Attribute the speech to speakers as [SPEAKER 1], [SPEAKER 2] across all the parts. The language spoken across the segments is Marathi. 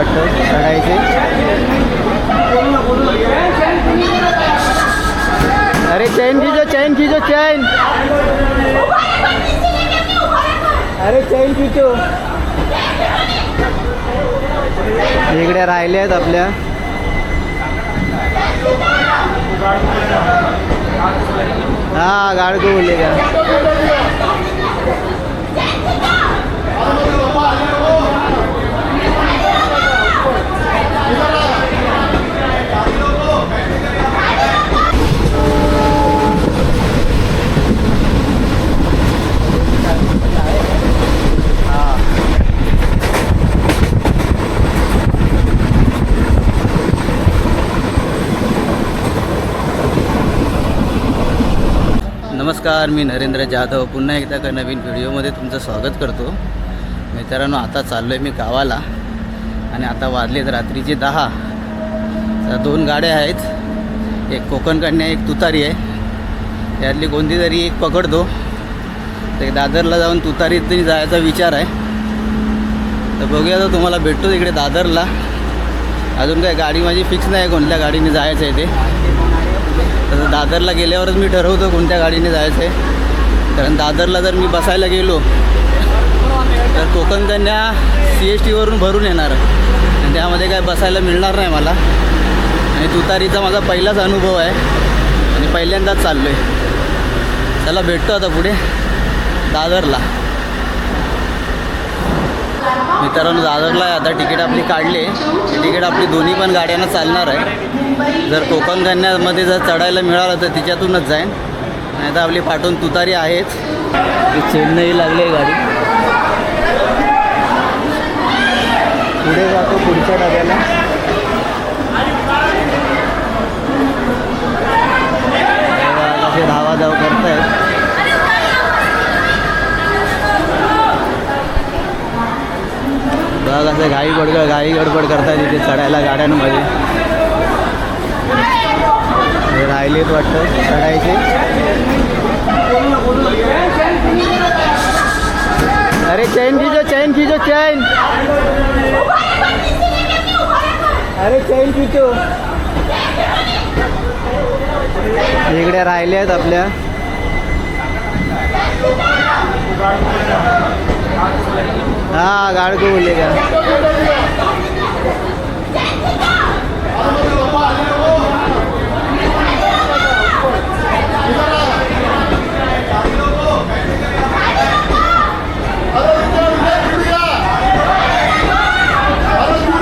[SPEAKER 1] वाटतं चढायचे अरे चैन खिचो चैन खिचो चैन. अरे चैन खिचो. इकडे राहिले आहेत आपल्या. हा गाडगो बोलले का हा नमस्कार मी नरेंद्र जाधव. पुन्हा एकदा का नवीन व्हिडिओमध्ये तुमचं स्वागत करतो. मित्रांनो आता चाललो आहे मी गावाला आणि आता वाजलेत रात्रीचे दहा. तर दोन गाड्या आहेत. एक कोकण कन्या एक तुतारी आहे. त्यातली कोणती तरी एक पकडतो. तर दादरला जाऊन तुतारीत तरी जायचा विचार आहे. तर बघूया तर तुम्हाला भेटतो तिकडे दादरला. अजून काय गाडी माझी फिक्स नाही आहे कोणत्या गाडीने जायचं आहे ते. तर दादरला गेल्यावरच मी ठरवतो कोणत्या गाडीने जायचं आहे. कारण दादरला जर मी बसायला गेलो तर कोकण कन्या सी एस टीवरून भरून येणार. आणि त्यामध्ये काय बसायला मिळणार नाही मला. आणि तुतारीचा माझा पहिलाच अनुभव आहे. आणि पहिल्यांदाच चाललो आहे चला भेटतो आता पुढे. दादरला. मित्रांनो दादरला आता तिकीट आपली काढली तिकीट आपली दोन्ही पण गाड्यांना चालणार आहे. जर कोकणकन्यामध्ये जर चढायला मिळालं तर तिच्यातूनच जाईन. नाही तर आपली पाठवून तुतारी आहेच ती चेन्नई लागली आहे गाडी. पुढे जातो पुढच्या डब्याला. तेव्हा कसे धावा करतायत. बघा कसं घाई गडबड घाई गडबड करतायत इथे चढायला गाड्यांमध्ये. राहिलेत वाटतं चढायचे अरे चैन खिचो चैन खिचो चैन. अरे चैन खिचो. इकडे राहिले आहेत आपल्या. हा गाडगो बोलले का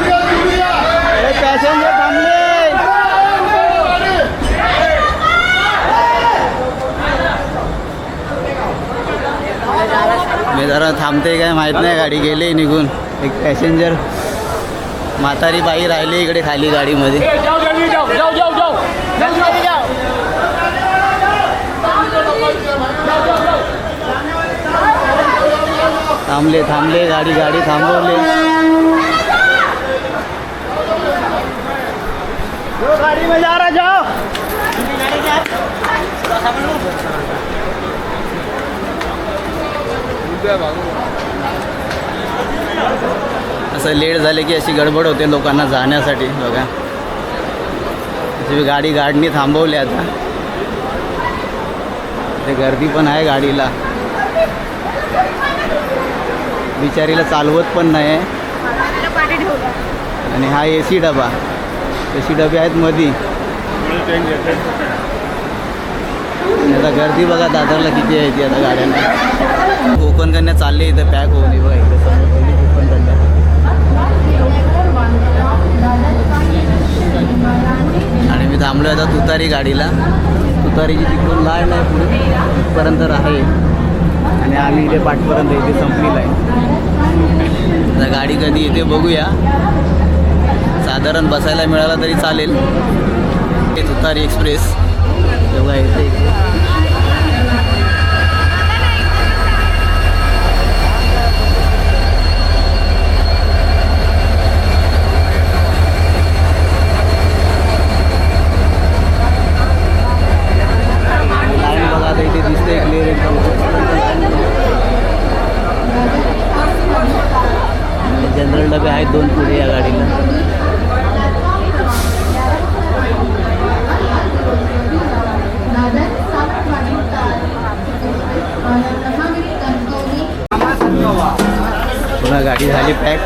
[SPEAKER 1] अरे पॅसेंजर थांबले मी जरा थांबते काय माहीत नाही गाडी गेले निघून. एक पॅसेंजर म्हातारी बाई राहिली इकडे खाली गाडीमध्ये. थांबले थांबले गाडी गाडी थांबवले.
[SPEAKER 2] गाड़ी में जा रहा जाओ.
[SPEAKER 1] असं लेट झाले की अशी गडबड होते लोकांना जाण्यासाठी बघा. गाडी गाडणी थांबवली आता. ते गर्दी पण आहे गाडीला. बिचारीला चालवत पण नाही आणि हा ए सी डबा. ए सी डबे आहेत मधी. आता गर्दी बघा दादरला किती आहे ती आता गाड्यांना. कोकण कन्या चालली इथं पॅक होऊन बघा इकडे समोर कोकण कन्या. आणि मी थांबलो आता तुतारी गाडीला. तुतारीची तिकडून लाईन आहे पुढे तिथपर्यंत आहे. आणि आम्ही इथे पाठपर्यंत इथे संपलेलं आहे. आता गाडी कधी येते बघूया. साधारण बसायला मिळाला तरी चालेल. हे तुतारी एक्सप्रेस तेव्हा येते इथे लाईन बघा आता इथे दिसते क्लिअर एकदम जनरल डबे आहेत दोन पुढे या गाडीला आपली पॅक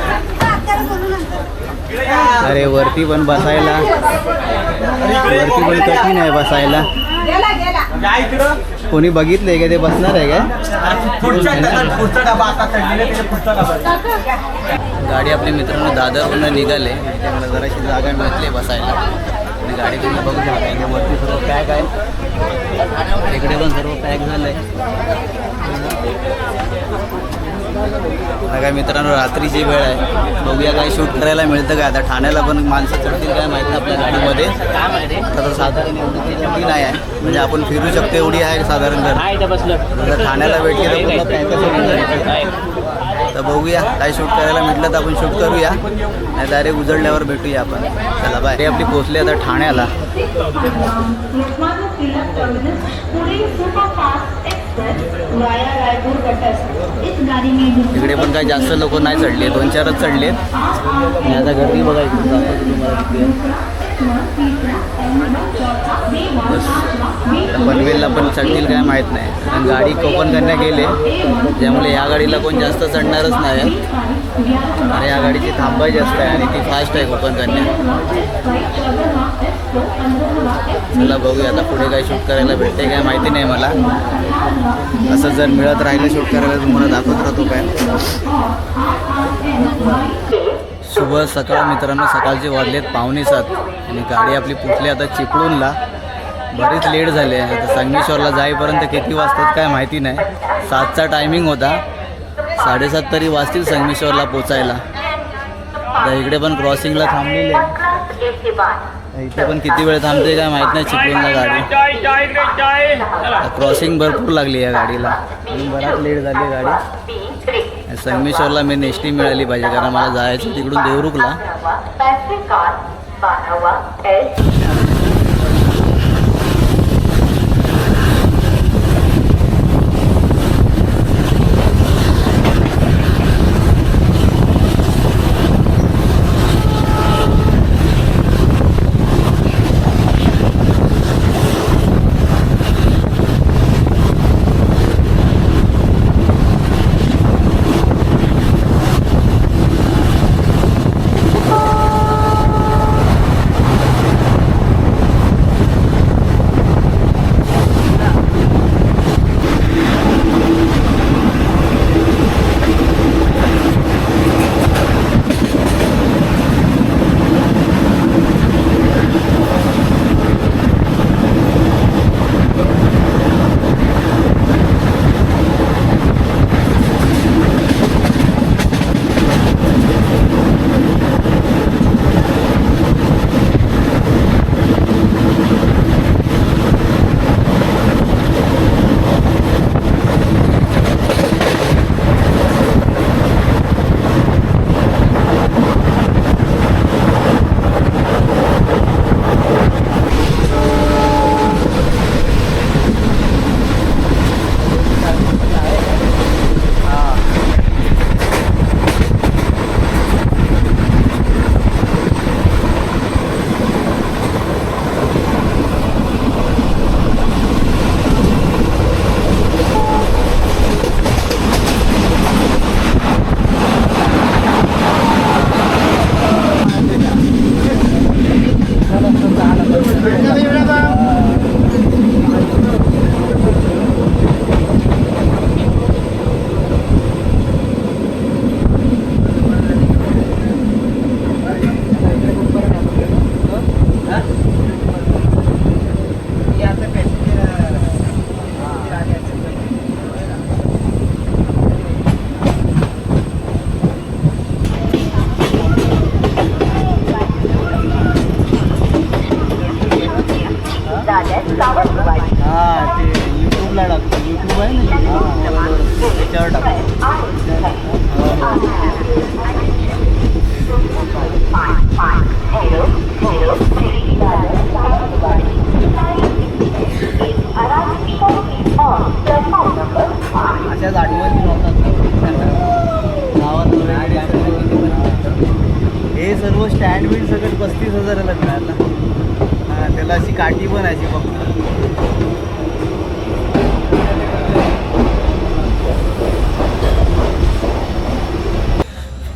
[SPEAKER 1] अरे वरती पण बसायला. वरती पण कठीण आहे बसायला. कोणी बघितलंय का ते बसणार आहे का? गाडी आपल्या मित्रांनो दादरवरून निघाले. त्यामुळे जराशी जागा मिळतली बसायला. आणि गाडी तुम्ही बघू शकता. इथे वरती सर्व पॅक आहे इकडे पण सर्व पॅक झालंय. आता काय मित्रांनो रात्रीची वेळ आहे. बघूया काय शूट करायला मिळतं काय. आता ठाण्याला पण माणसं चढतील काय माहिती आपल्या गाडीमध्ये. तर साधारण एवढी नाही आहे. म्हणजे आपण फिरू शकतो एवढी आहे साधारण जर ठाण्याला भेटली तर पूर्ण तर बघूया काय शूट करायला म्हटलं तर आपण शूट करूया. नाही डायरेक्ट उजळल्यावर भेटूया आपण. चला बाय हे आपली पोचली आता ठाण्याला. इकडे पण काही जास्त लोक नाही चढले दोन चारच चढलेत. आणि आता गर्दी बघायची दाखवतो पनवेलला पण चढतील काय माहीत नाही. कारण गाडी कोकण कन्या गेले त्यामुळे या गाडीला कोण जास्त चढणारच नाही आणि या गाडीची थांबायची जास्त आहे आणि ती फास्ट आहे कोकण कन्या चला बघूया आता पुढे काय शूट करायला भेटते काय माहिती नाही मला. असं जर मिळत राहिलं शूट करायला तुम्हाला दाखवत राहतो काय. शुभ सकाळ मित्रांनो सकाळचे वाजलेत पावणे सात. आणि गाडी आपली पुटली आता चिपळूणला. बरीच लेट झाले आता संगमेश्वरला जाईपर्यंत किती वाजतात काय माहिती नाही. सातचा टायमिंग होता. साडेसात तरी वाजतील संगमेश्वरला पोचायला. तर इकडे पण क्रॉसिंगला थांबलेले इथे पण किती वेळ थांबते काय माहीत नाही चिपळूणला गाडी. क्रॉसिंग भरपूर लागली या गाडीला. बराच लेट झाली गाडी. संगमेश्वरला मी एस टी मिळाली पाहिजे कारण मला जायचं तिकडून देवरुखला.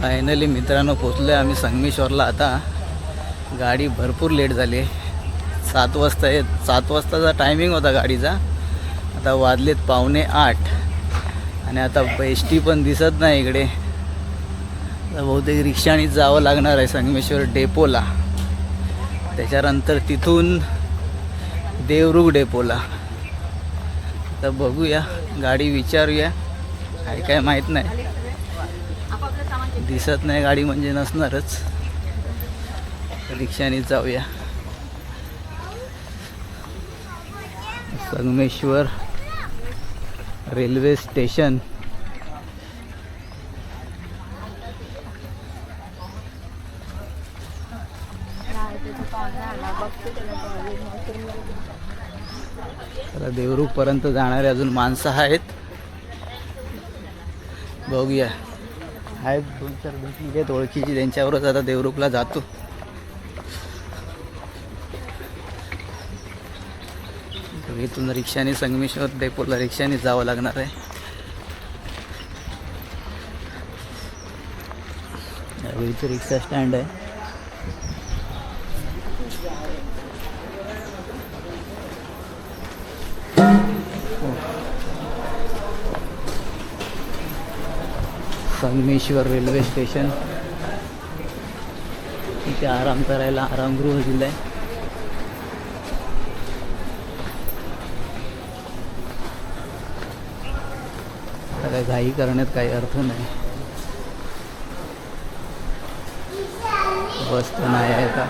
[SPEAKER 1] फायनली मित्रांनो पोचलो आहे आम्ही संगमेश्वरला. आता गाडी भरपूर लेट झाली. आहे सात वाजता येत सात वाजताचा टायमिंग होता गाडीचा. आता वाजलेत पावणे आठ. आणि आता एस टी पण दिसत नाही इकडे. आता बहुतेक रिक्षानेच जावं लागणार आहे संगमेश्वर डेपोला. त्याच्यानंतर तिथून देवरुख डेपोला. तर बघूया गाडी विचारूया. काय काय माहीत नाही. दिसत नाही गाडी म्हणजे नसणारच. रिक्षाने जाऊया. Sangameshwar railway station. तर देवरुखपर्यंत जाणारे अजून माणसं आहेत. बघूया. आहेत. दोन चार भेटली आहेत ओळखीची त्यांच्यावरच आता देवरुखला जातो. इथून रिक्षाने संगमेश्वर डेपोला रिक्षाने जावं लागणार आहे. इथं रिक्षा स्टँड आहे. Sangameshwar railway station. इथे आराम करायला आरामगृह दिलं आहे काय घाई करण्यात काही अर्थ नाही. बस तर नाही आहे का?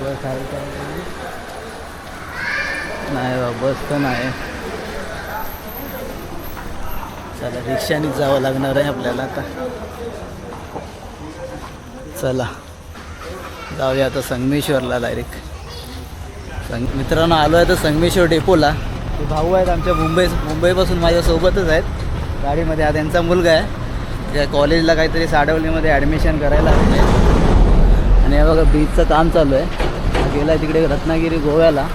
[SPEAKER 1] बस आहे का? नाही बा बस तर नाही चला रिक्षानेच जावं लागणार आहे आपल्याला आता. चला जाऊया आता संगमेश्वरला डायरेक्ट संग मित्रांनो आलो आहे तर संगमेश्वर डेपोला ते भाऊ आहेत आमच्या मुंबई मुंबईपासून माझ्यासोबतच आहेत. गाडीमध्ये हा त्यांचा मुलगा आहे. त्या कॉलेजला काहीतरी साडवलीमध्ये ॲडमिशन करायला आणि हे बघा बीचचं काम चालू आहे. गेला आहे तिकडे रत्नागिरी गोव्याला.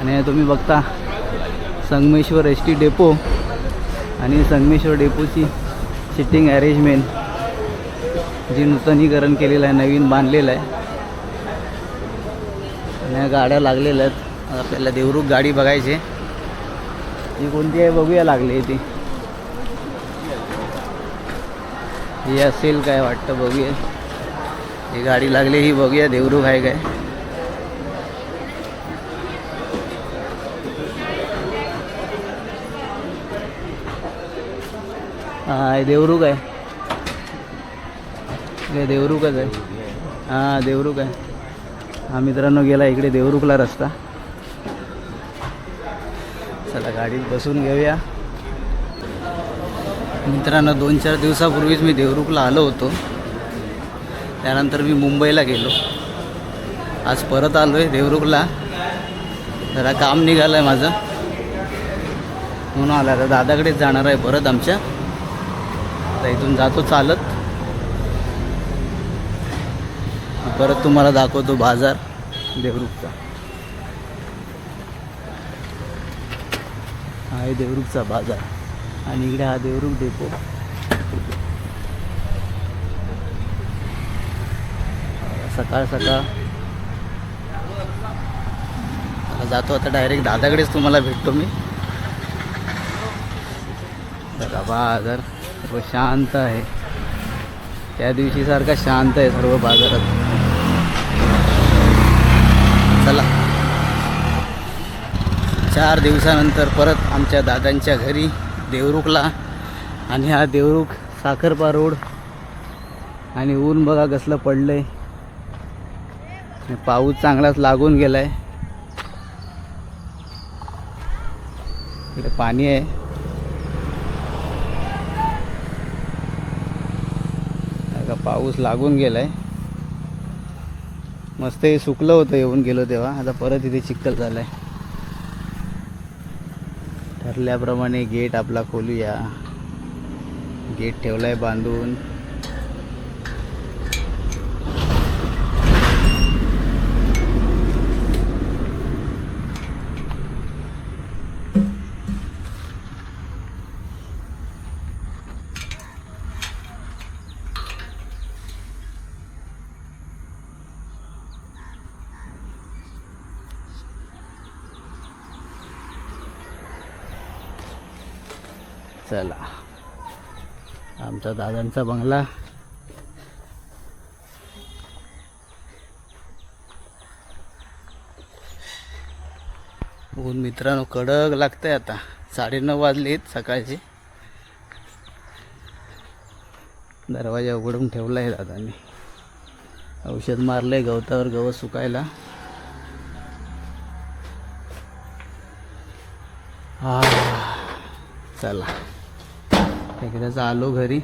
[SPEAKER 1] आणि तुम्ही बघता संगमेश्वर एस टी डेपो आणि संगमेश्वर डेपोची सिटिंग अरेंजमेंट जी नूतनीकरण केलेलं आहे नवीन बांधलेलं आहे. आणि या गाड्या लागलेल्या आहेत. आपल्याला देवरुख गाडी बघायची ही कोणती आहे? बघूया लागली ती. ही असेल काय वाटतं? बघूया. ही गाडी लागली ही बघूया देवरुख आहे काय. हा हे देवरुख आहे. हे देवरुखच आहे. हां देवरुख आहे. हा मित्रांनो गेला इकडे देवरुखला रस्ता. चला गाडीत बसून घेऊया. मित्रांनो दोन चार दिवसापूर्वीच मी देवरुखला आलो होतो. त्यानंतर मी मुंबईला गेलो. आज परत आलो आहे देवरुखला. जरा काम निघालं आहे माझं. म्हणून आला आता. दादाकडेच जाणार आहे परत आमच्या. आता इथून जातो चालत. परत तुम्हाला दाखवतो बाजार देवरुखचा. हा आहे देवरुखचा बाजार. आणि इकडे हा देवरुख डेपो सकाळ सकाळ. जातो आता डायरेक्ट दादाकडेच तुम्हाला भेटतो मी. बघा बाजार. सर्व शांत आहे. त्या दिवशीसारखा शांत आहे सर्व बाजारात. चला. चार दिवसानंतर परत आमच्या दादांच्या घरी देवरुखला. आणि हा देवरुख साखरपा रोड. आणि ऊन बघा कसलं पडलंय. आहे पाऊस चांगलाच लागून गेलाय. इकडे पाणी आहे का पाऊस लागून गेलाय. मस्त हे सुकलं होतं येऊन गेलो तेव्हा. आता परत इथे चिखल झालाय. ठरल्याप्रमाणे गेट आपला खोलूया. गेट ठेवलाय बांधून. चला. आमचा दादांचा बंगला. ऊन मित्रांनो कडक लागतंय आता. साडेनऊ वाजलेत सकाळचे. दरवाजा उघडून ठेवला आहे दादांनी. औषध मारलंय गवतावर गवत सुकायला. हा चला. एकदाच आलो घरी.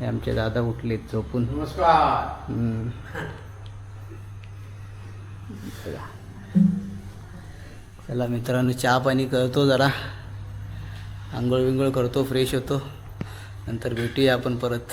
[SPEAKER 1] हे आमचे दादा उठलेत झोपून. चला. मित्रांनो चहा पाणी करतो जरा. आंघोळ विंघोळ करतो फ्रेश होतो. नंतर भेटूया आपण परत.